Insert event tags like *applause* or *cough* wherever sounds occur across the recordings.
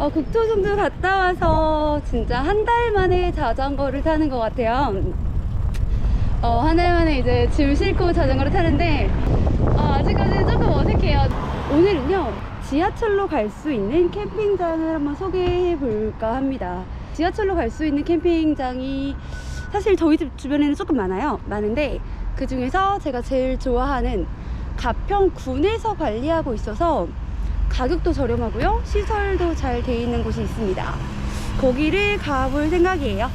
어, 국토종주 갔다 와서 진짜 한 달 만에 자전거를 타는 것 같아요. 어, 한 달 만에 이제 짐 싣고 자전거를 타는데 어, 아직까지는 조금 어색해요. 오늘은요 지하철로 갈 수 있는 캠핑장을 한번 소개해 볼까 합니다. 지하철로 갈 수 있는 캠핑장이 사실 저희 집 주변에는 조금 많아요. 많은데 그 중에서 제가 제일 좋아하는 가평군에서 관리하고 있어서 가격도 저렴하고요. 시설도 잘 돼 있는 곳이 있습니다. 거기를 가볼 생각이에요.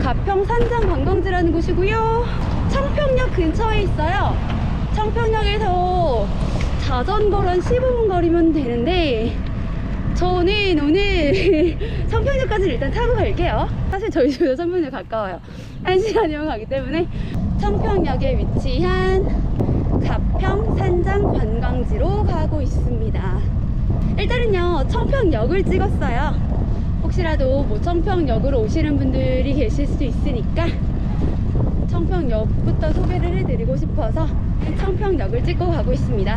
가평 산장 관광지라는 곳이고요. 청평역 근처에 있어요. 청평역에서 자전거로 한 15분 거리면 되는데 저는 오늘 *laughs* 청평역까지 일단 타고 갈게요. 사실 저희 집에서 청평역 가까워요. 1시간이면 가기 때문에 청평역에 위치한 가평 산장 관광지로 가고 있습니다. 일단은요, 청평역을 찍었어요. 혹시라도 뭐 청평역으로 오시는 분들이 계실 수 있으니까 청평역부터 소개를 해드리고 싶어서 청평역을 찍고 가고 있습니다.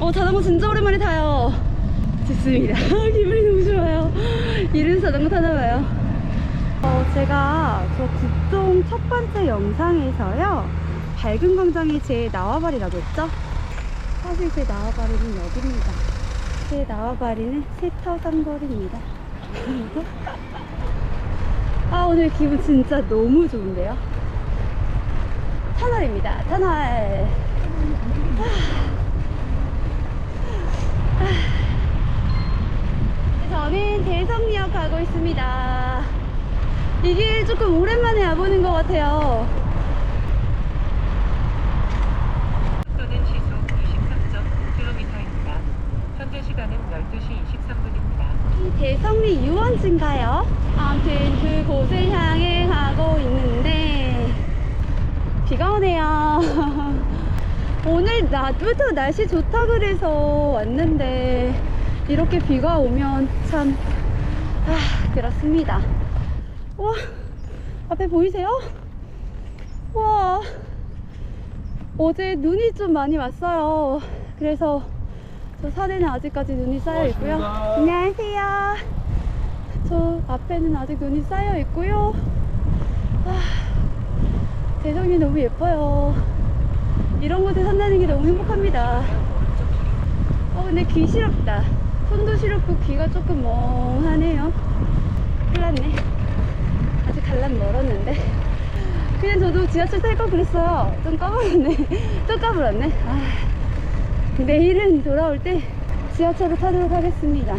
어, 자전거 진짜 오랜만에 타요. 좋습니다. *laughs* 기분이 너무 좋아요. 이런 자전거 타나봐요. 어, 제가 저 국종 첫 번째 영상에서요. 밝은 광장이 제 나와바리라고 했죠? 사실 제 나와바리는 여기입니다. 제 나와바리는 세터산거리입니다. *laughs* 아, 오늘 기분 진짜 너무 좋은데요? 터널입니다. 터널. 저는 대성역 가고 있습니다. 이길 조금 오랜만에 와보는 것 같아요. 속도는 시속 23.9km입니다. 현재 시간은 12시 23분입니다. 이 대성리 유원지인가요? 아무튼 그곳을 향해 가고 있는데 비가 오네요. *laughs* 오늘 낮부터 날씨 좋다 그래서 왔는데 이렇게 비가 오면 참 아, 그렇습니다. 와 앞에 보이세요? 와 어제 눈이 좀 많이 왔어요. 그래서 저 산에는 아직까지 눈이 쌓여 있고요. 안녕하세요. 저 앞에는 아직 눈이 쌓여 있고요. 아, 대성이 너무 예뻐요. 이런 곳에 산다는 게 너무 행복합니다. 어, 근데 귀 시렵다. 손도 시렵고 귀가 조금 멍하네요. 큰일 났네. 아직 갈란 멀었는데. 그냥 저도 지하철 탈거 그랬어요. 좀 까불었네. *laughs* 또 까불었네. 아. 내일은 돌아올 때 지하철을 타도록 하겠습니다.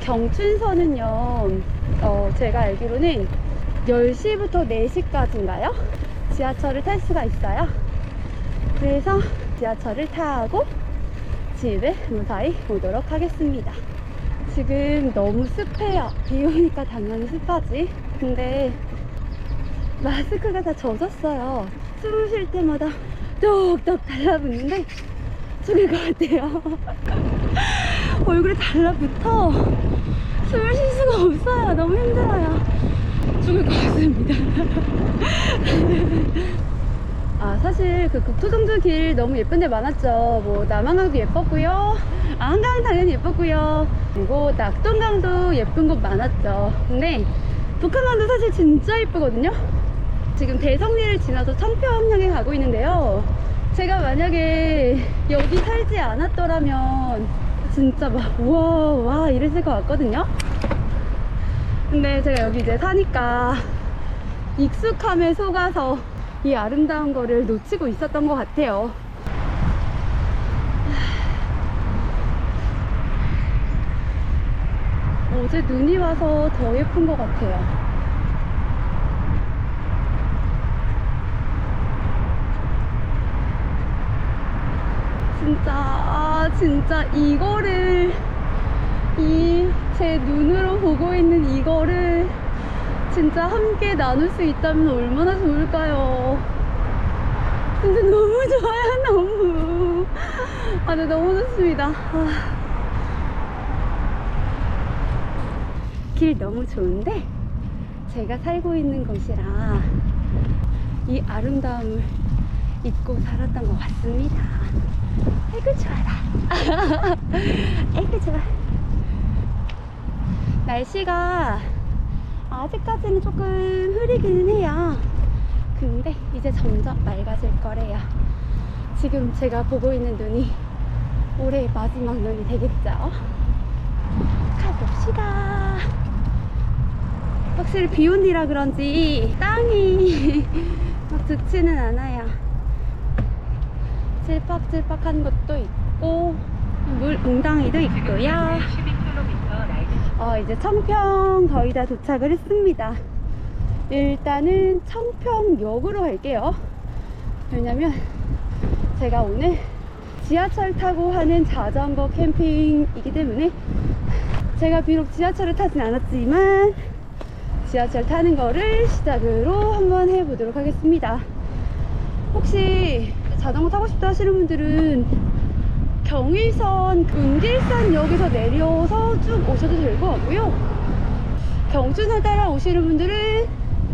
경춘선은요, 어, 제가 알기로는 10시부터 4시까지인가요? 지하철을 탈 수가 있어요. 그래서 지하철을 타고 집에 무사히 오도록 하겠습니다. 지금 너무 습해요. 비 오니까 당연히 습하지. 근데 마스크가 다 젖었어요. 숨을 쉴 때마다 뚝뚝 달라붙는데 죽을 것 같아요. *laughs* 얼굴에 달라붙어 숨을 쉴 수가 없어요. 너무 힘들어요. 죽을 것 같습니다. *laughs* 아 사실 그 국토정주 길 너무 예쁜 데 많았죠. 뭐 남한강도 예뻤고요. 아, 한강 당연히 예뻤고요. 그리고 낙동강도 예쁜 곳 많았죠. 근데 북한강도 사실 진짜 예쁘거든요. 지금 대성리를 지나서 청평향에 가고 있는데요. 제가 만약에 여기 살지 않았더라면 진짜 막 우와 와 이랬을 것 같거든요. 근데 제가 여기 이제 사니까 익숙함에 속아서 이 아름다운 거를 놓치고 있었던 것 같아요. 어제 눈이 와서 더 예쁜 것 같아요. 진짜 아 진짜 이거를 이 제 눈으로 보고 있는 이거를 진짜 함께 나눌 수 있다면 얼마나 좋을까요? 진짜 너무 좋아요 너무 아 네, 너무 좋습니다 아. 길 너무 좋은데 제가 살고 있는 곳이라 이 아름다움을 잊고 살았던 것 같습니다 아이고 좋아라 *laughs* 아이고 좋아 날씨가 아직까지는 조금 흐리기는 해요. 근데 이제 점점 맑아질 거래요. 지금 제가 보고 있는 눈이 올해의 마지막 눈이 되겠죠? 가봅시다. 확실히 비온 뒤라 그런지 땅이 *laughs* 막 좋지는 않아요. 찔빡찔빡한 것도 있고, 물 웅덩이도 있고요. 현재 12km 라이드 어, 이제 청평 거의 다 도착을 했습니다. 일단은 청평역으로 갈게요. 왜냐면 제가 오늘 지하철 타고 하는 자전거 캠핑이기 때문에 제가 비록 지하철을 타진 않았지만 지하철 타는 거를 시작으로 한번 해보도록 하겠습니다. 혹시 자전거 타고 싶다 하시는 분들은 경의선 은길산 역에서 내려서 쭉 오셔도 될 것 같고요. 경춘선 따라 오시는 분들은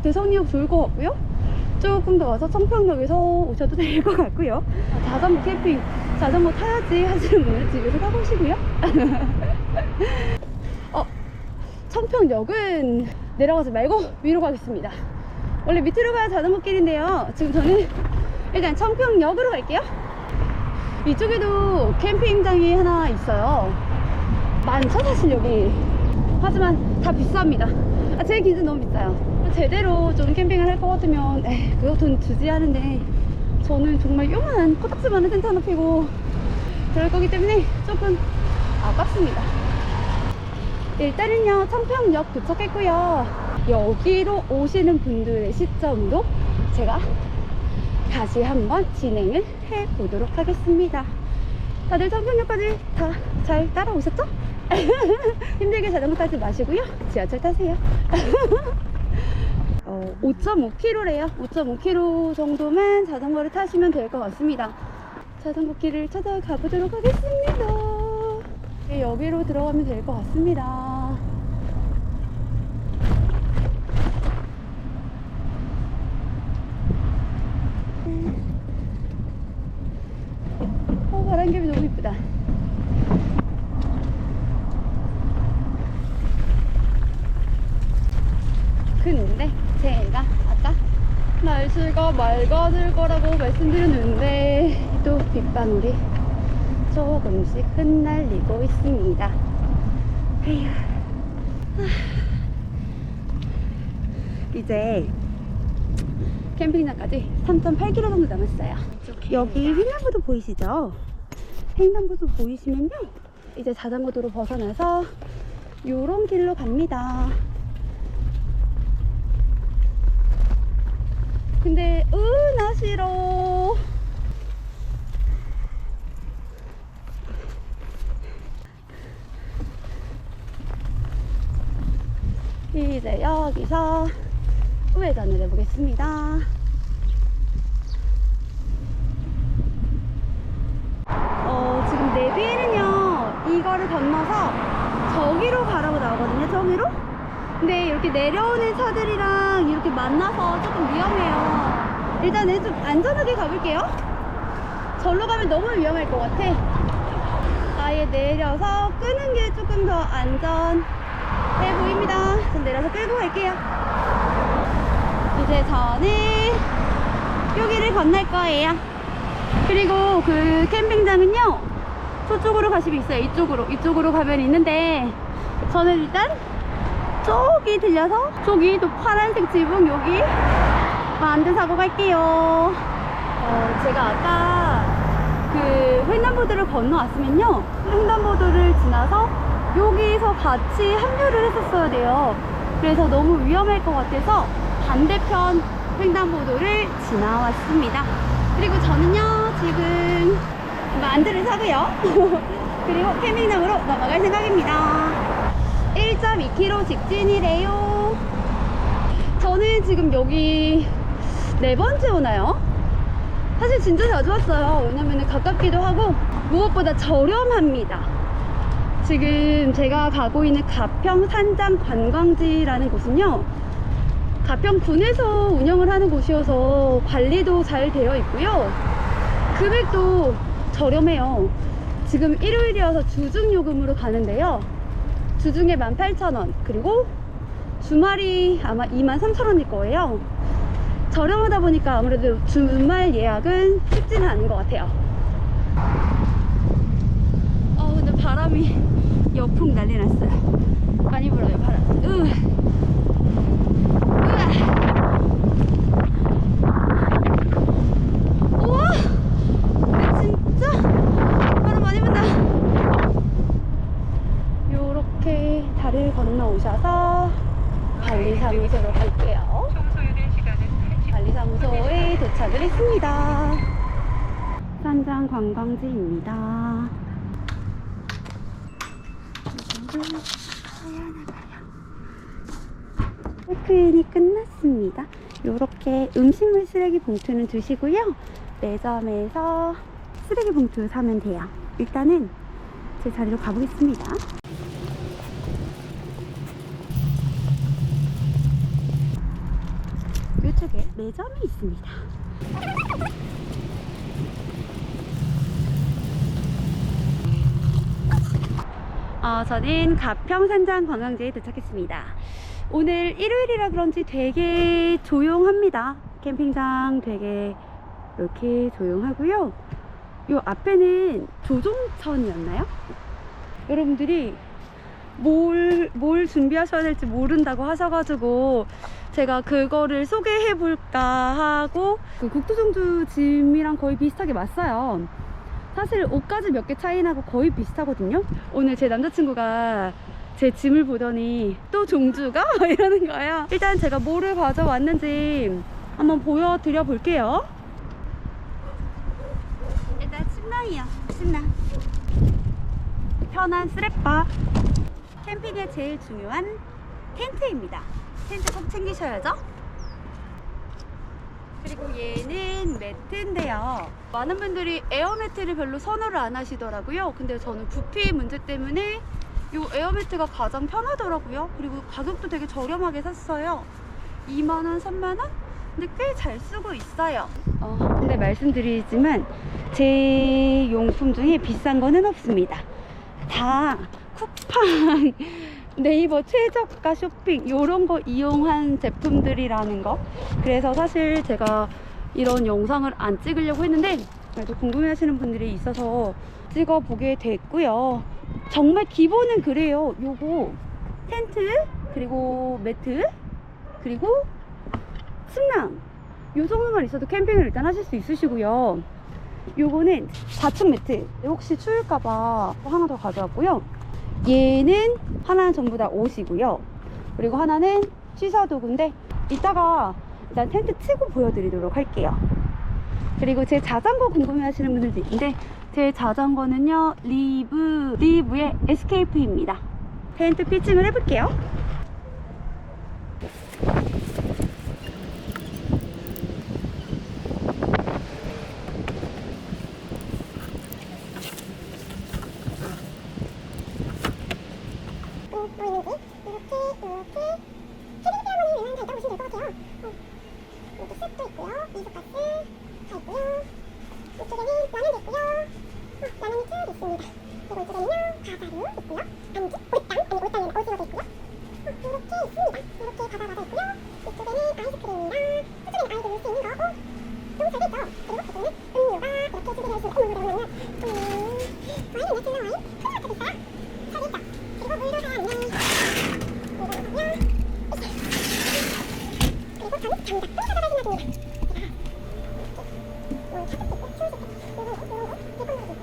대성역 좋을 것 같고요. 조금 더 와서 청평역에서 오셔도 될 것 같고요. 자전거 캠핑, 자전거 타야지 하시는 분들은 집에서 타보시고요. *laughs* 어, 청평역은 내려가지 말고 위로 가겠습니다. 원래 밑으로 가야 자전거 길인데요. 지금 저는 일단 청평역으로 갈게요. 이쪽에도 캠핑장이 하나 있어요. 많죠, 사실 여기. 하지만 다 비쌉니다. 아, 제 기준 너무 비싸요. 제대로 좀 캠핑을 할 것 같으면, 에이, 그거 돈 주지 하는데, 저는 정말 요만한 코딱지만한 텐트 하나 피고, 그럴 거기 때문에 조금 아깝습니다. 일단은요, 청평역 도착했고요. 여기로 오시는 분들의 시점으로 제가 다시 한번 진행을 해 보도록 하겠습니다. 다들 청평역까지 다 잘 따라오셨죠? *laughs* 힘들게 자전거 타지 마시고요. 지하철 타세요. *laughs* 어, 5.5km래요. 5.5km 정도만 자전거를 타시면 될 것 같습니다. 자전거 길을 찾아가 보도록 하겠습니다. 네, 여기로 들어가면 될 것 같습니다. 어, 바람개비 너무 이쁘다. 근데 제가 아까 날씨가 맑아질 말씀드렸는데 또 빗방울이 조금씩 흩날리고 있습니다. 에휴. 아. 이제 캠핑장까지 3.8km 정도 남았어요. 여기 횡단보도 보이시죠? 횡단보도 보이시면요. 이제 자전거 도로 벗어나서 요런 길로 갑니다. 근데 으나 싫어. 이제 여기서 우회전을 해보겠습니다. 어, 지금 내비에는요, 이거를 건너서 저기로 가라고 나오거든요, 저기로? 근데 이렇게 내려오는 차들이랑 이렇게 만나서 조금 위험해요. 일단은 좀 안전하게 가볼게요. 절로 가면 너무 위험할 것 같아. 아예 내려서 끄는 게 조금 더 안전 해 보입니다. 전 내려서 끌고 갈게요. 이제 저는 여기를 건널 거예요. 그리고 그 캠핑장은요, 저쪽으로 가시면 있어요. 이쪽으로. 이쪽으로 가면 있는데, 저는 일단 저기 들려서 저기 또 파란색 지붕 여기 만두 사고 갈게요. 어, 제가 아까 그 횡단보도를 건너왔으면요. 횡단보도를 지나서 여기서 같이 합류를 했었어야 돼요. 그래서 너무 위험할 것 같아서 반대편 횡단보도를 지나왔습니다. 그리고 저는요, 지금 만두를 사고요. *laughs* 그리고 캠핑장으로 넘어갈 생각입니다. 1.2km 직진이래요. 저는 지금 여기 네 번째 오나요? 사실 진짜 자주 왔어요. 왜냐면 가깝기도 하고 무엇보다 저렴합니다. 지금 제가 가고 있는 가평 산장 관광지라는 곳은요. 가평군에서 운영을 하는 곳이어서 관리도 잘 되어 있고요. 금액도 저렴해요. 지금 일요일이어서 주중 요금으로 가는데요. 주중에 18,000원 그리고 주말이 아마 23,000원일 거예요 저렴하다 보니까 아무래도 주말 예약은 쉽지는 않은 것 같아요 어 근데 바람이 여풍 난리 났어요 많이 불어요 바람 으. 으아. 우와 근데 진짜 바람 많이 분다 요렇게 다리를 건너 오셔서 관리사무소로 갈게요 총 소요된 시간은 1시간. 관리사무소에 도착을 했습니다. 산장 관광지입니다. 체크인이 끝났습니다. 이렇게 음식물 쓰레기 봉투는 두시고요. 매점에서 쓰레기 봉투 사면 돼요. 일단은 제 자리로 가보겠습니다. 이쪽에 매점이 있습니다. 어, 저는 가평산장 관광지에 도착했습니다. 오늘 일요일이라 그런지 되게 조용합니다. 캠핑장 되게 이렇게 조용하고요. 요 앞에는 조종천이었나요? 여러분들이 뭘, 뭘 준비하셔야 될지 모른다고 하셔가지고 제가 그거를 소개해 볼까 하고 그 국토종주 짐이랑 거의 비슷하게 맞어요. 사실 옷가지 몇 개 차이 나고 거의 비슷하거든요. 오늘 제 남자친구가 제 짐을 보더니 또 종주가 *laughs* 이러는 거예요. 일단 제가 뭐를 가져왔는지 한번 보여드려 볼게요. 일단 침낭이요. 침낭. 편한 스랩바. 캠핑에 제일 중요한 텐트입니다. 텐트 꼭 챙기셔야죠. 그리고 얘는 매트인데요. 많은 분들이 에어 매트를 별로 선호를 안 하시더라고요. 근데 저는 부피 문제 때문에 이 에어 매트가 가장 편하더라고요. 그리고 가격도 되게 저렴하게 샀어요. 2만원, 3만원? 근데 꽤 잘 쓰고 있어요. 어, 근데 말씀드리지만 제 용품 중에 비싼 거는 없습니다. 다 쿠팡, 네이버 최저가 쇼핑 이런 거 이용한 제품들이라는 거. 그래서 사실 제가 이런 영상을 안 찍으려고 했는데 그래도 궁금해 하시는 분들이 있어서 찍어보게 됐고요. 정말 기본은 그래요. 요거 텐트 그리고 매트 그리고 침낭 요 정도만 있어도 캠핑을 일단 하실 수 있으시고요. 요거는 좌측 매트 혹시 추울까봐 하나 더 가져왔고요. 얘는 하나는 전부 다 옷이고요. 그리고 하나는 취사 도구인데 이따가 일단 텐트 치고 보여드리도록 할게요. 그리고 제 자전거 궁금해 하시는 분들도 있는데 제 자전거는요 리브 리브의 에스케이프입니다. 텐트 피칭을 해볼게요. 뭐 있는지 이렇게 이렇게 헤딩 때문에 잘 따보시면 될 것 같아요. 어. 여기 셋도 있고요. 이소가스 다 있고요. 이쪽에는 라면도 있고요. 어, 라면 미트도 있습니다. 그리고 이쪽에는요 가사류 있고요. 안주, 오리땅, 아니 오리땅이 오징어도 있고요. 어, 이렇게 있습니다. 이렇게 바다바다 있고요. 이쪽에는 아이스크림이랑 저쪽에는 아이들 놀수 있는 거고 너무 잘 됐죠? 그리고 이쪽에는 음료가 이렇게 준비되어 있습니다. 어머, 뭐라 그러냐면 음, 와인은 네틀라 와인, 크림 같은 비싸. 잘 됐죠? 그리고 물도 사왔네. 이거는요. 그리고 저는 장작도 가져가시면 됩니다. 뭐 차도 있고 추울 수 있고 요런 거 요런 거 예쁜 거도 있고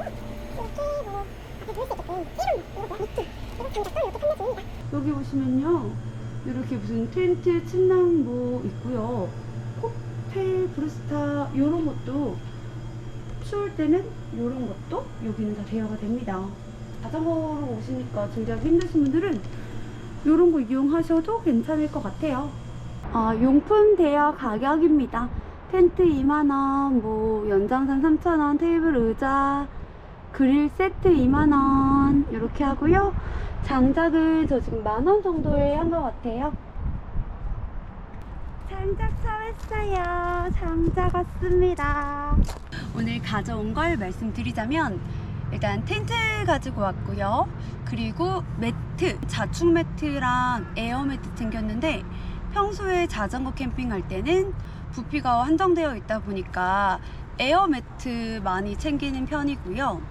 이렇게 뭐 앞에 볼수 있게끔 이름 이거 뭐 니트 그리고 장작도 이렇게 판매중입니다. 여기 보시면요 이렇게 무슨 텐트 침낭도 있고요 코펠 브루스타 이런 것도 추울 때는 이런 것도 여기는 다 대여가 됩니다 오시니까 준비하기 힘드신 분들은 이런 거 이용하셔도 괜찮을 것 같아요 아, 용품 대여 가격입니다 텐트 2만원 뭐 연장선 3,000원 테이블 의자 그릴 세트 2만원 이렇게 하고요 장작은 저 지금 만원 정도에 한 것 같아요. 장작 사왔어요. 장작 왔습니다. 오늘 가져온 걸 말씀드리자면 일단 텐트 가지고 왔고요. 그리고 매트, 자충 매트랑 에어 매트 챙겼는데 평소에 자전거 캠핑할 때는 부피가 한정되어 있다 보니까 에어 매트 많이 챙기는 편이고요.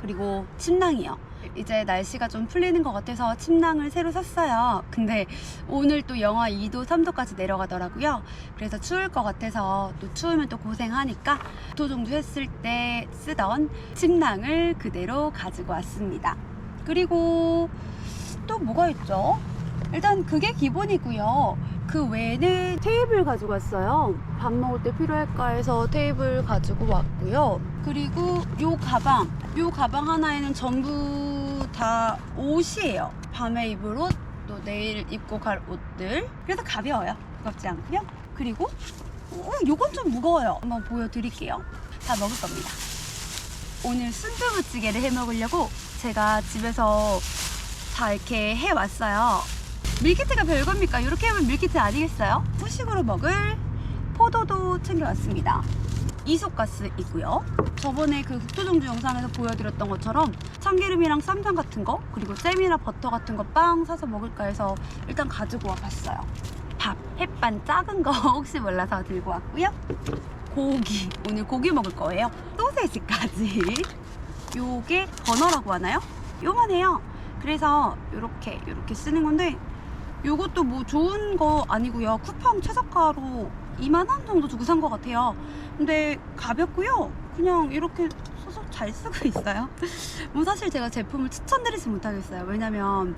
그리고 침낭이요. 이제 날씨가 좀 풀리는 것 같아서 침낭을 새로 샀어요. 근데 오늘 또 영하 2도, 3도까지 내려가더라고요. 그래서 추울 것 같아서 또 추우면 또 고생하니까 도 정도 했을 때 쓰던 침낭을 그대로 가지고 왔습니다. 그리고 또 뭐가 있죠? 일단 그게 기본이고요. 그 외에는 테이블 가지고 왔어요. 밥 먹을 때 필요할까 해서 테이블 가지고 왔고요. 그리고 요 가방, 요 가방 하나에는 전부 다 옷이에요. 밤에 입을 옷, 또 내일 입고 갈 옷들. 그래서 가벼워요. 무겁지 않고요. 그리고 어, 요건 좀 무거워요. 한번 보여드릴게요. 다 먹을 겁니다. 오늘 순두부찌개를 해 먹으려고 제가 집에서 다 이렇게 해 왔어요. 밀키트가 별겁니까? 이렇게 하면 밀키트 아니겠어요? 후식으로 먹을 포도도 챙겨왔습니다. 이소가스 있고요. 저번에 그 국토종주 영상에서 보여드렸던 것처럼 참기름이랑 쌈장 같은 거 그리고 잼이나 버터 같은 거 빵 사서 먹을까 해서 일단 가지고 와봤어요. 밥, 햇반 작은 거 *laughs* 혹시 몰라서 들고 왔고요. 고기, 오늘 고기 먹을 거예요. 소세지까지. 요게 버너라고 하나요? 요만해요. 그래서 요렇게 요렇게 쓰는 건데 요것도 뭐 좋은 거 아니고요. 쿠팡 최저가로 2만 원 정도 주고 산 것 같아요. 근데 가볍고요. 그냥 이렇게 써서 잘 쓰고 있어요. *laughs* 뭐 사실 제가 제품을 추천드리지 못하겠어요. 왜냐면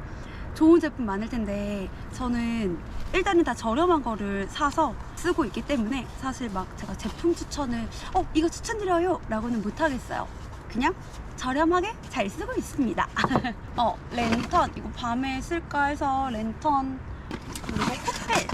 좋은 제품 많을 텐데 저는 일단은 다 저렴한 거를 사서 쓰고 있기 때문에 사실 막 제가 제품 추천을 어 이거 추천드려요 라고는 못하겠어요. 그냥 저렴하게 잘 쓰고 있습니다. *laughs* 어 랜턴 이거 밤에 쓸까 해서 랜턴 그리고 코펠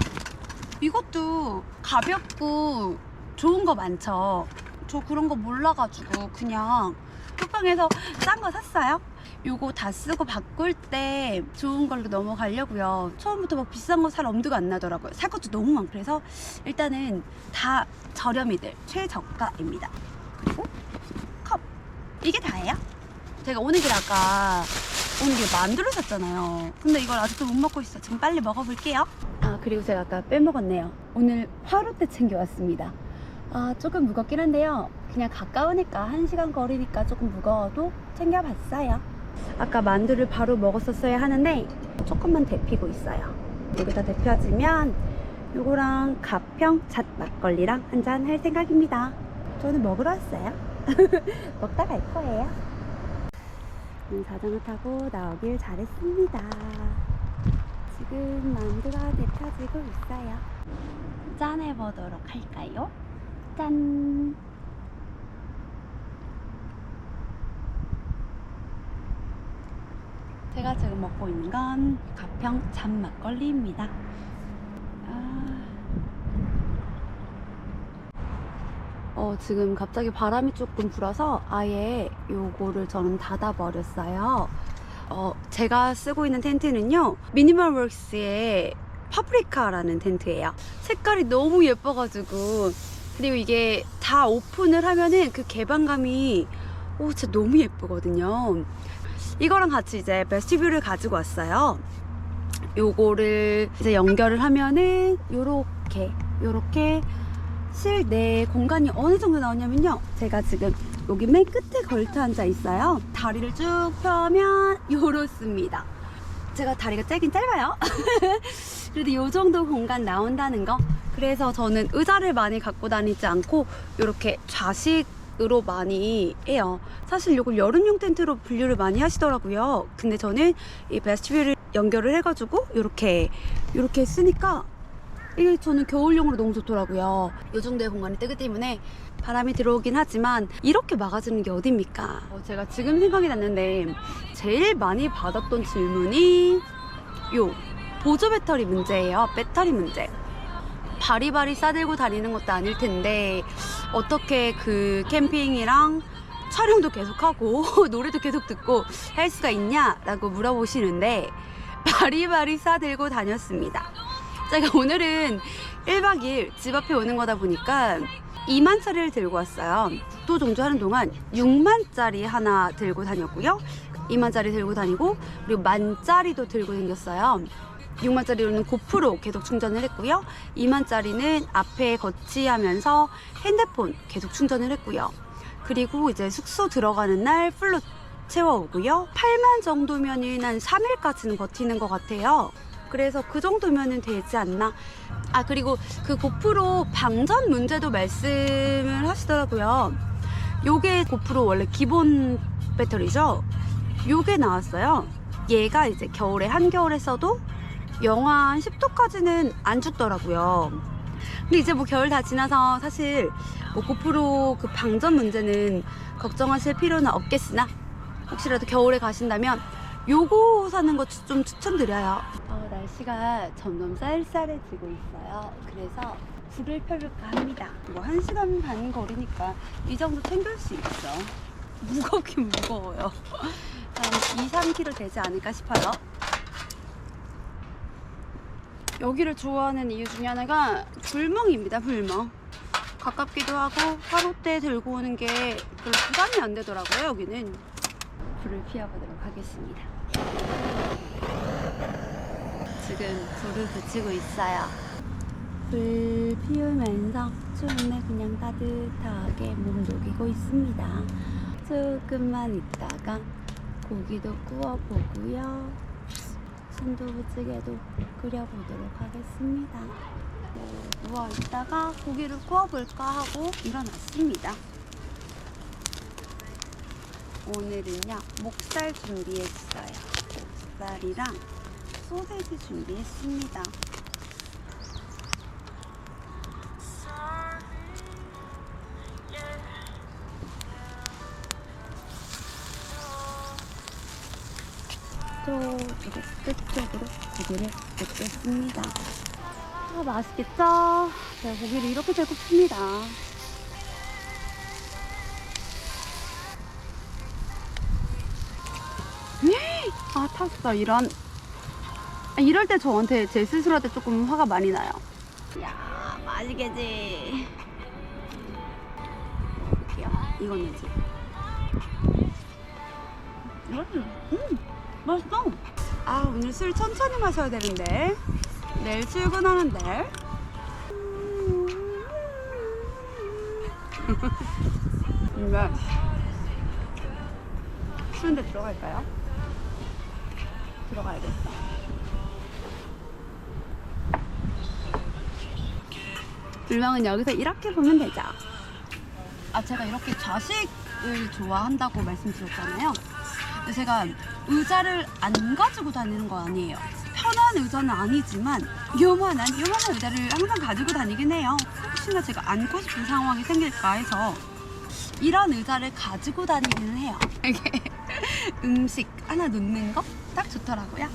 이것도 가볍고 좋은 거 많죠. 저 그런 거 몰라가지고 그냥 쿠팡에서 싼 거 샀어요. 요거 다 쓰고 바꿀 때 좋은 걸로 넘어가려고요. 처음부터 막 비싼 거 살 엄두가 안 나더라고요. 살 것도 너무 많고 그래서 일단은 다 저렴이들 최저가입니다. 그리고 컵 이게 다예요. 제가 오는 길 아까 오는 길 만두를 샀잖아요. 근데 이걸 아직도 못 먹고 있어. 지금 빨리 먹어볼게요. 아 그리고 제가 아까 빼먹었네요. 오늘 화로대 챙겨왔습니다. 아 조금 무겁긴 한데요. 그냥 가까우니까 한 시간 거리니까 조금 무거워도 챙겨봤어요. 아까 만두를 바로 먹었었어야 하는데 조금만 데피고 있어요. 여기다 데펴지면 요거랑 가평 잣 막걸리랑 한 잔 할 생각입니다. 저는 먹으러 왔어요. *laughs* 먹다 갈 거예요. 오늘 자전거 타고 나오길 잘했습니다. 지금 만두가 데펴지고 있어요. 짠해 보도록 할까요? 짠! 제가 지금 먹고 있는 건 가평 잔 막걸리입니다. 아... 어, 지금 갑자기 바람이 조금 불어서 아예 요거를 저는 닫아버렸어요. 어, 제가 쓰고 있는 텐트는요, 미니멀 웍스의 파프리카라는 텐트예요. 색깔이 너무 예뻐가지고, 그리고 이게 다 오픈을 하면은 그 개방감이, 오, 진짜 너무 예쁘거든요. 이거랑 같이 이제 베스티뷰를 가지고 왔어요. 요거를 이제 연결을 하면은 요렇게, 요렇게 실내 공간이 어느 정도 나오냐면요. 제가 지금 여기 맨 끝에 걸터 앉아 있어요. 다리를 쭉 펴면 요렇습니다. 제가 다리가 짧긴 짧아요. *laughs* 그래도 요 정도 공간 나온다는 거. 그래서 저는 의자를 많이 갖고 다니지 않고 이렇게 좌식 으로 많이 해요. 사실 이걸 여름용 텐트로 분류를 많이 하시더라고요. 근데 저는 이 베스트뷰를 연결을 해가지고 이렇게 이렇게 쓰니까 이게 저는 겨울용으로 너무 좋더라고요. 이 정도의 공간이 뜨기 때문에 바람이 들어오긴 하지만 이렇게 막아주는 게 어딥니까? 어, 제가 지금 생각이 났는데 제일 많이 받았던 질문이 요 보조 배터리 문제예요. 배터리 문제. 바리바리 싸들고 다니는 것도 아닐 텐데 어떻게 그 캠핑이랑 촬영도 계속하고 *laughs* 노래도 계속 듣고 할 수가 있냐라고 물어보시는데 바리바리 싸들고 다녔습니다. 제가 오늘은 1박 2일 집 앞에 오는 거다 보니까 2만짜리를 들고 왔어요. 국토종주 하는 동안 6만짜리 하나 들고 다녔고요. 2만짜리 들고 다니고 그리고 만짜리도 들고 다녔어요. 6만짜리로는 고프로 계속 충전을 했고요. 2만짜리는 앞에 거치하면서 핸드폰 계속 충전을 했고요. 그리고 이제 숙소 들어가는 날 풀로 채워오고요. 8만 정도면은 한 3일까지는 버티는 것 같아요. 그래서 그 정도면은 되지 않나. 아, 그리고 그 고프로 방전 문제도 말씀을 하시더라고요. 요게 고프로 원래 기본 배터리죠? 요게 나왔어요. 얘가 이제 겨울에 한겨울에 써도 영하 한 10도까지는 안 죽더라고요. 근데 이제 뭐 겨울 다 지나서 사실 뭐 고프로 그 방전 문제는 걱정하실 필요는 없겠으나 혹시라도 겨울에 가신다면 요거 사는 거 좀 추천드려요. 어, 날씨가 점점 쌀쌀해지고 있어요. 그래서 불을 펴볼까 합니다. 뭐한 시간 반 거리니까 이 정도 챙길 수 있어. 무겁긴 무거워요. 한 2, 3kg 되지 않을까 싶어요. 여기를 좋아하는 이유 중에 하나가 불멍입니다, 불멍. 가깝기도 하고 하루 때 들고 오는 게 별로 부담이 안 되더라고요, 여기는. 불을 피워보도록 하겠습니다. 지금 불을 붙이고 있어요. 불 피우면서 추운데 그냥 따뜻하게 몸 녹이고 있습니다. 조금만 있다가 고기도 구워보고요. 순두부찌개도 끓여보도록 하겠습니다. 네, 누워 있다가 고기를 구워볼까 하고 일어났습니다. 오늘은요 목살 준비했어요. 목살이랑 소세지 준비했습니다. 또 이제 끝쪽으로 고기를 굽겠습니다. 아, 맛있겠죠? 제가 고기를 이렇게 잘 굽습니다. 아 탔어 이런 아, 이럴 때 저한테 제 스스로한테 조금 화가 많이 나요. 야 맛있겠지. 먹어볼게요 이거는 지? 음, 맛있어. 아 오늘 술 천천히 마셔야 되는데. 내일 출근하는데. *laughs* 이거 추운데 들어갈까요? 들어가야겠어. 불망은 여기서 이렇게 보면 되죠. 아, 제가 이렇게 좌식을 좋아한다고 말씀드렸잖아요. 근데 제가 의자를 안 가지고 다니는 거 아니에요. 편한 의자는 아니지만 요만한, 요만한 의자를 항상 가지고 다니긴 해요. 혹시나 제가 앉고 싶은 상황이 생길까 해서 이런 의자를 가지고 다니기는 해요. 이게 *laughs* 음식 하나 놓는 거 딱 좋더라고요.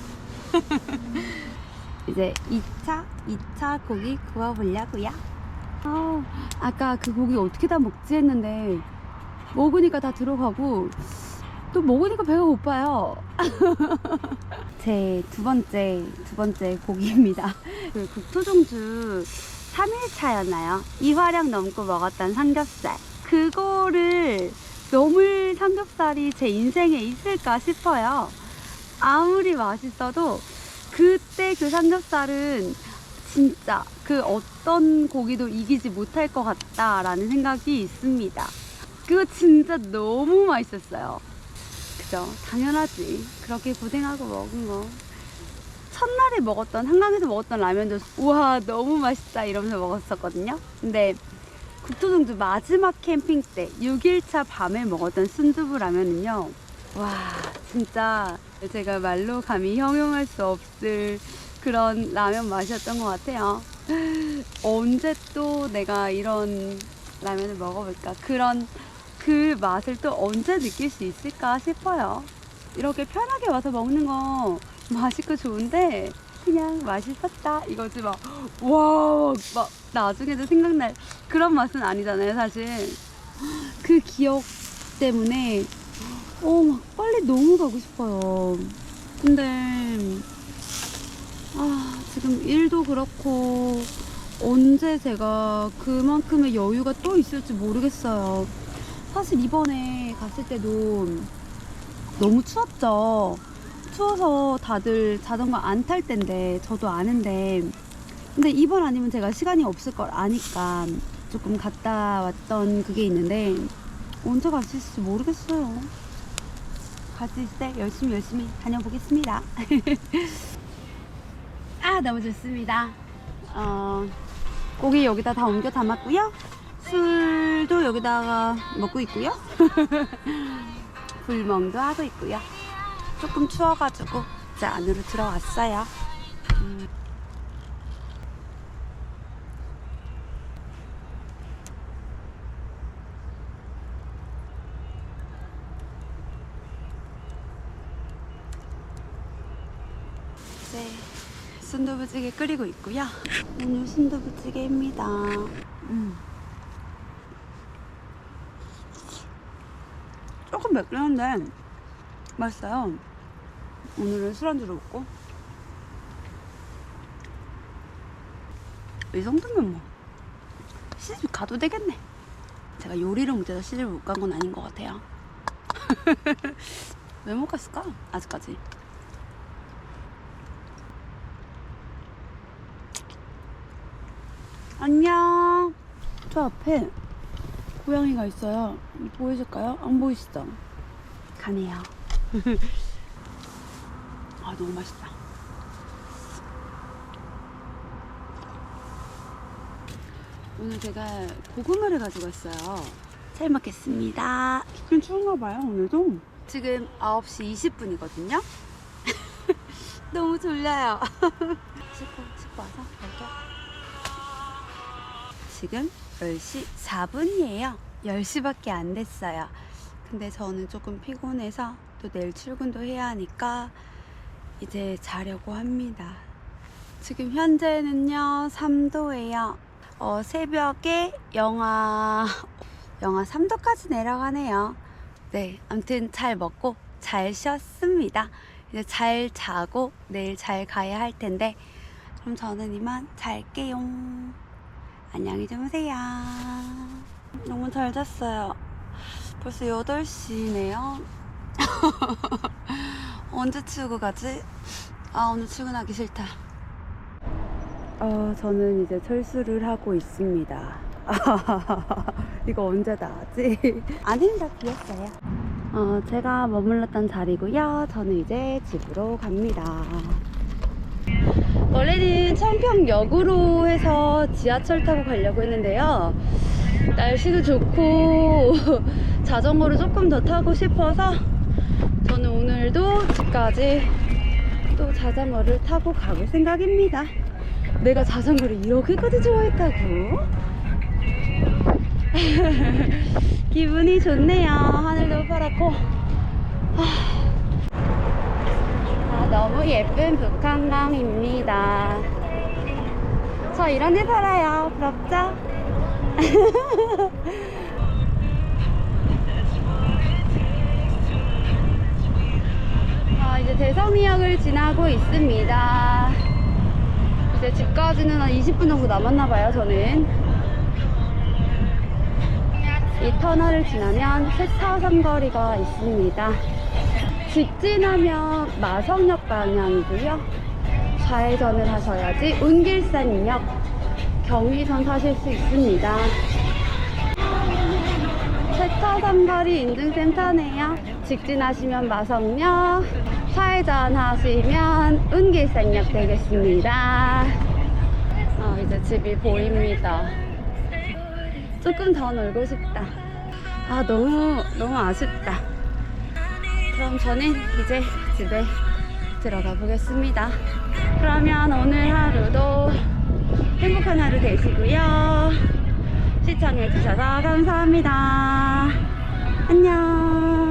*laughs* 이제 2차, 2차 고기 구워보려고요. 아, 아까 그 고기 어떻게 다 먹지 했는데 먹으니까 다 들어가고 또 먹으니까 배가 고파요. *laughs* 제 두 번째, 두 번째 고기입니다. *laughs* 그 국토종주 3일차였나요? 이화량 넘고 먹었던 삼겹살. 그거를 넘을 삼겹살이 제 인생에 있을까 싶어요. 아무리 맛있어도 그때 그 삼겹살은 진짜 그 어떤 고기도 이기지 못할 것 같다라는 생각이 있습니다. 그거 진짜 너무 맛있었어요. 그죠? 당연하지. 그렇게 고생하고 먹은 거. 첫날에 먹었던, 한강에서 먹었던 라면도, 우와, 너무 맛있다. 이러면서 먹었었거든요. 근데 국토종주 마지막 캠핑 때 6일차 밤에 먹었던 순두부 라면은요. 와, 진짜 제가 말로 감히 형용할 수 없을 그런 라면 맛이었던 것 같아요. 언제 또 내가 이런 라면을 먹어볼까? 그런 그 맛을 또 언제 느낄 수 있을까 싶어요. 이렇게 편하게 와서 먹는 거 맛있고 좋은데 그냥 맛있었다 이거지 막와 막 나중에도 생각날 그런 맛은 아니잖아요 사실 그 기억 때문에 어막 빨리 너무 가고 싶어요 근데 아 지금 일도 그렇고 언제 제가 그만큼의 여유가 또 있을지 모르겠어요 사실 이번에 갔을 때도 너무 추웠죠. 추워서 다들 자전거 안 탈 텐데 저도 아는데 근데 이번 아니면 제가 시간이 없을 걸 아니까 조금 갔다 왔던 그게 있는데 언제 갈 수 있을지 모르겠어요. 갈 수 있을 때 열심히 열심히 다녀보겠습니다. *laughs* 아 너무 좋습니다. 어, 고기 여기다 다 옮겨 담았고요. 술도 여기다가 먹고 있고요. *laughs* 불멍도 하고 있고요. 조금 추워가지고 이제 안으로 들어왔어요. 음. 이제 순두부찌개 끓이고 있고요. 오늘 순두부찌개입니다. 음. 조금 맵긴 한데 맛있어요. 오늘은 술안주로 먹고 이 정도면 뭐 시집 가도 되겠네. 제가 요리를 못해서 시집을 못 간 건 아닌 것 같아요. *laughs* 왜 못 갔을까? 아직까지. 안녕. 저 앞에 고양이가 있어요. 보이실까요? 안 보이시죠? 가네요. *laughs* 아, 너무 맛있다. 오늘 제가 고구마를 가지고 왔어요. 잘 먹겠습니다. 좀 추운가 봐요, 오늘도. 지금 9시 20분이거든요. *laughs* 너무 졸려요. *laughs* 씻고, 씻고 와서 갈게요. 지금 10시 4분이에요. 10시밖에 안 됐어요. 근데 저는 조금 피곤해서 또 내일 출근도 해야 하니까 이제 자려고 합니다. 지금 현재는요, 3도예요. 어, 새벽에 영하, 영하 3도까지 내려가네요. 네, 아무튼 잘 먹고 잘 쉬었습니다. 이제 잘 자고 내일 잘 가야 할 텐데, 그럼 저는 이만 잘게요. 안녕히 주무세요. 너무 잘 잤어요. 벌써 8시네요. *laughs* 언제 출근 가지? 아, 오늘 출근하기 싫다. 어, 저는 이제 철수를 하고 있습니다. *laughs* 이거 언제 다 하지? *laughs* 아닙니다. 비었어요. 어, 제가 머물렀던 자리고요. 저는 이제 집으로 갑니다. 원래는 청평역으로 해서 지하철 타고 가려고 했는데요. 날씨도 좋고 *laughs* 자전거를 조금 더 타고 싶어서 저는 오늘도 집까지 또 자전거를 타고 가볼 생각입니다. 내가 자전거를 이렇게까지 좋아했다고? *laughs* 기분이 좋네요. 하늘도 파랗고. 아, 너무 예쁜 북한강입니다. 저 이런 데 살아요. 부럽죠? *laughs* 아, 이제 대성리역을 지나고 있습니다. 이제 집까지는 한 20분 정도 남았나봐요, 저는. 이 터널을 지나면 세차 삼거리가 있습니다. 직진하면 마성역 방향이고요. 좌회전을 하셔야지 운길산역 경의선 타실 수 있습니다. 세차 삼거리 인증센터네요. 직진하시면 마성역, 좌회전 하시면 운길산역 되겠습니다. 어, 이제 집이 보입니다. 조금 더 놀고 싶다. 아, 너무, 너무 아쉽다. 그럼 저는 이제 집에 들어가 보겠습니다. 그러면 오늘 하루도 행복한 하루 되시고요. 시청해주셔서 감사합니다. 안녕.